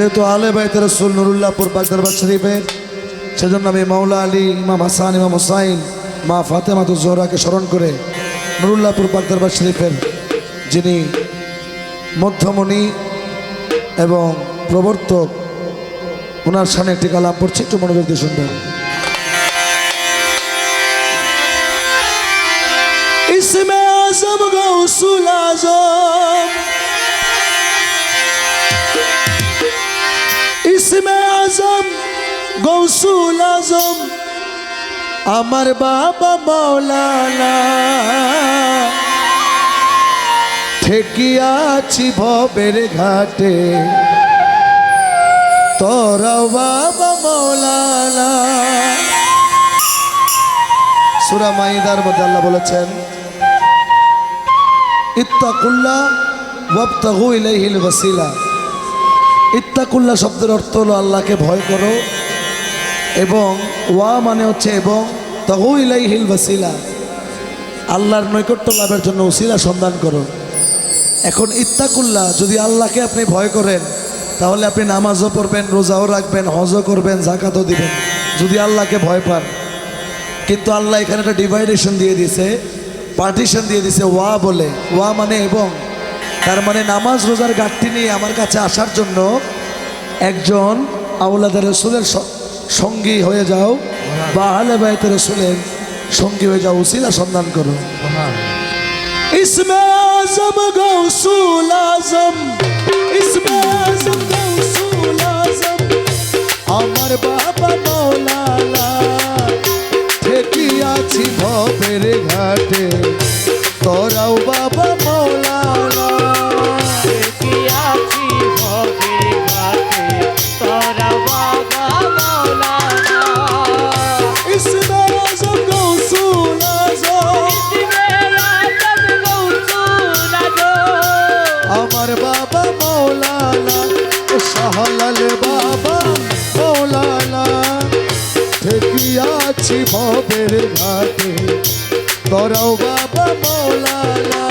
যেহেতু আলে বাইতের রসুল নুরুল্লাহপুর বাগদারবাদ শরীফের সেজন্য আমি মাওলা আলী, ইমাম হাসান, ইমাম হুসাইন, মা ফাতেমাতু জোহরাকে স্মরণ করে নুরুল্লাহপুর বাগদারবাদ শরীফের যিনি মধ্যমণি এবং প্রবর্তক ওনার সামনে একটি কালাম পড়ছে, একটু মনোযোগ দিয়ে শুনবেন। ইসমে আজম গৌসুল আজম ইসমে আজম, গৌসুল আজম, আমার বাবা মৌলানা ঠেকি আছি ভবের ঘাটে তোর বাবা মৌলানা সুরা মাইদার মধ্যে আল্লাহ বলেছেন ইত্তাকুল্লা ওয়াবতাগু ইলাইহিল ওয়াসিলা। ইত্তাকুল্লা শব্দের অর্থ হলো আল্লাহকে ভয় করো এবং ওয়া মানে হচ্ছে এবং তাগু ইলাইহিল ওয়াসিলা, আল্লাহর নৈকট্য লাভের জন্য উসিলা সন্ধান করো। এখন ইত্তাকুল্লা, যদি আল্লাহকে আপনি ভয় করেন, তাহলে আপনি নামাজও পড়বেন, রোজাও রাখবেন, হজও করবেন জাকাতও দিবেন, যদি আল্লাহকে ভয় পান। কিন্তু আল্লাহ এখানে একটা ডিভাইডেশন দিয়ে দিছে পার্টিশন দিয়ে দিছে ওয়া বলে। ওয়া মানে এবং। তার মানে নামাজ রোজার ঘাটতি নিয়ে আমার কাছে আসার জন্য একজন আউলাদের রসুলের সঙ্গী হয়ে যাও বা আহলে বাইতে রসুলের সঙ্গী হয়ে যাও উসিলা সন্ধান করো। আমার বাবা মৌলালা আছি ভবের ঘাটে তোরাও বাবা শাহলাল বাবা মৌলানা ঠেকিয়াছি ভবের ঘাটে। তোরাও বাবা মৌলানা।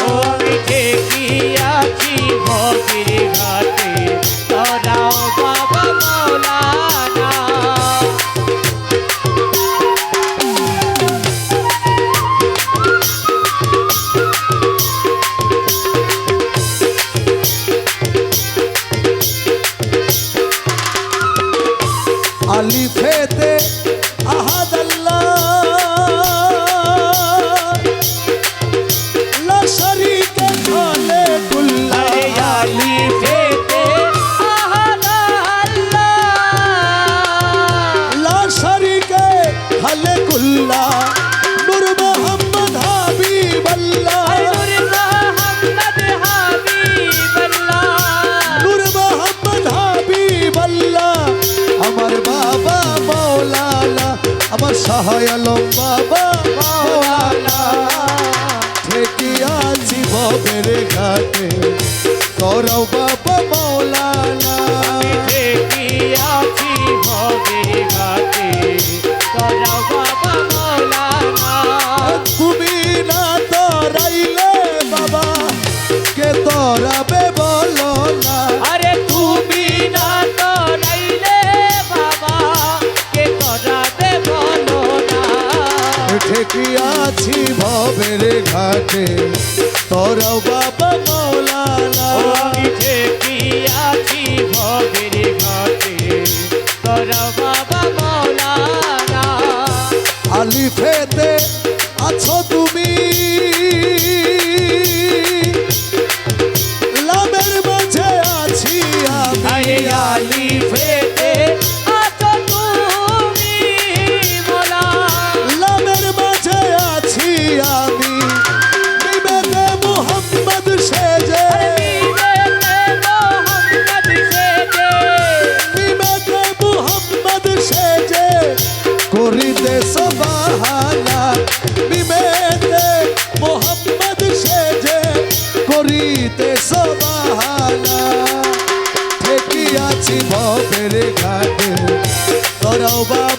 আলিফেতে আমার সহায় বাবা ঠেকিয়া ভবের ঘাটে। করো বাবা মৌলানা ঘাটে। তোরাও বাবা করিতে সবাহানা বিবেকে মোহাম্মদ সেজে করিতে সবাহানা ঠেকিয়াছি ভবের ঘাটে তোরাও বাবা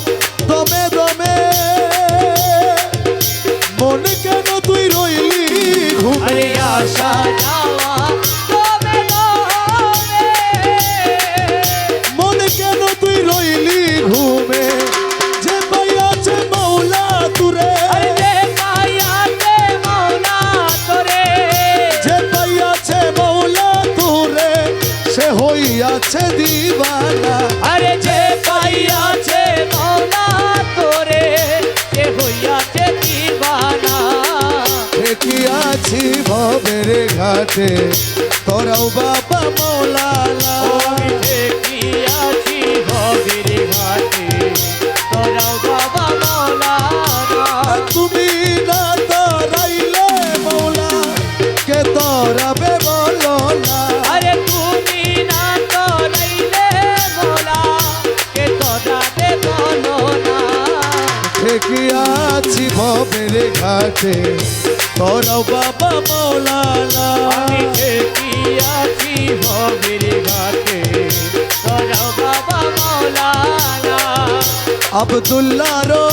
আরে যে পাইয়াছে মৌলা তোরে সে হইয়াছে দিবানা। ঠেকিয়াছি ভবের ঘাটে? তোরাও বাবা মৌলালা কি ঠেকিয়াছি ঠেকিয়াছি ভবের ঘাটে। তোরাও বাবা মৌলানা। আমি ঠেকিয়াছি ভবের ঘাটে। তোরাও বাবা মৌলানা। আবদুল্লারো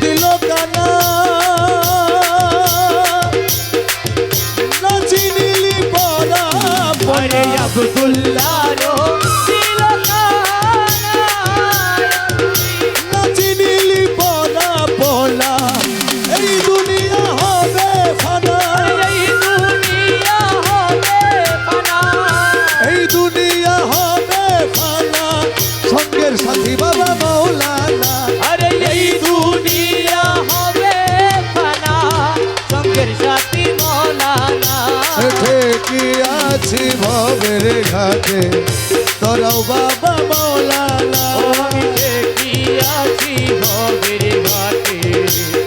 দিল কানা। না চিনিলি পরা আরে ভবের ঘাটে। তোরাও বাবা মৌলানা।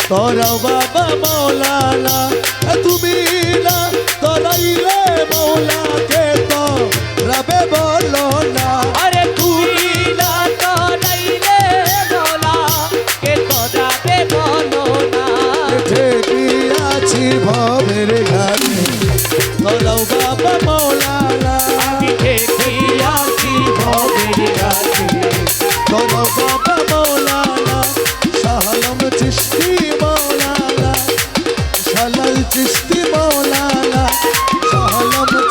তোরাও বাবা মৌলানা। তুমি না তোরাইলে মৌলাকে তো। রবে বলো না। আরে তুই না তোরাইলে মৌলা কে তোরাবে বলো না। ঠেকিয়াছি ভবের ঘাটে। তোরাও বাবা চিস্তি মাওলানা সালাম